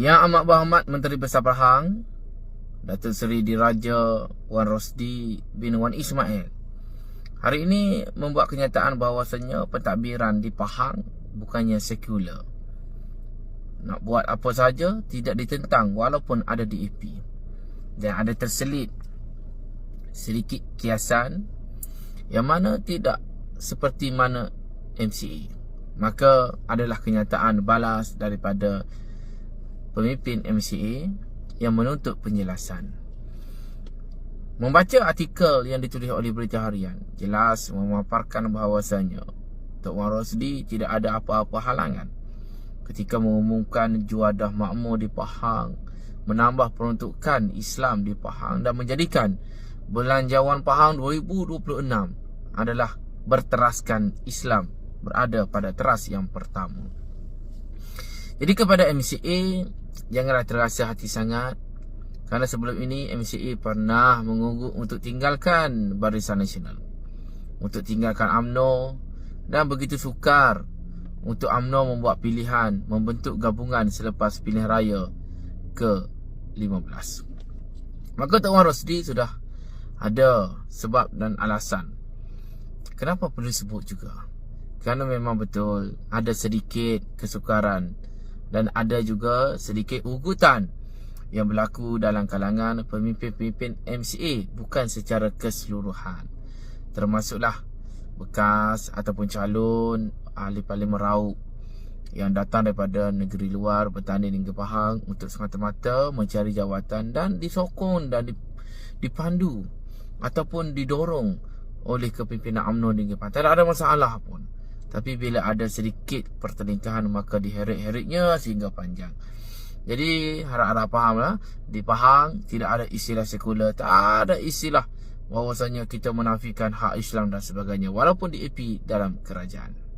Yang Amat Berhormat Menteri Besar Pahang Datuk Seri Diraja Wan Rosdi bin Wan Ismail hari ini membuat kenyataan bahawasanya pentadbiran di Pahang bukannya sekular. Nak buat apa saja tidak ditentang walaupun ada DAP. Dan ada terselit sedikit kiasan yang mana tidak seperti mana MCA. Maka adalah kenyataan balas daripada pemimpin MCA yang menuntut penjelasan. Membaca artikel yang ditulis oleh Berita Harian jelas memaparkan bahawasanya Tok Wan Rosdi tidak ada apa-apa halangan ketika mengumumkan juadah makmur di Pahang menambah peruntukan Islam di Pahang dan menjadikan Belanjawan Pahang 2026 adalah berteraskan Islam berada pada teras yang pertama. Jadi kepada MCA janganlah terasa hati sangat. Kerana sebelum ini MCA pernah mengungguk untuk tinggalkan Barisan Nasional. Untuk tinggalkan AMNO dan begitu sukar untuk AMNO membuat pilihan membentuk gabungan selepas pilihan raya ke-15 maka Tok Wan Rosdi sudah ada sebab dan alasan. Kenapa perlu sebut juga? Kerana memang betul ada sedikit kesukaran dan ada juga sedikit ugutan yang berlaku dalam kalangan pemimpin-pemimpin MCA bukan secara keseluruhan termasuklah bekas ataupun calon ahli parlimen raup yang datang daripada negeri luar bertanding dengan Pahang untuk semata-mata mencari jawatan dan disokong dan dipandu ataupun didorong oleh kepimpinan UMNO di Pahang. Tak ada masalah pun. Tapi bila ada sedikit pertelingkahan maka diheret-heretnya sehingga panjang. Jadi harap-harap fahamlah di Pahang tidak ada istilah sekular, tak ada istilah bahawasanya kita menafikan hak Islam dan sebagainya walaupun di AP dalam kerajaan.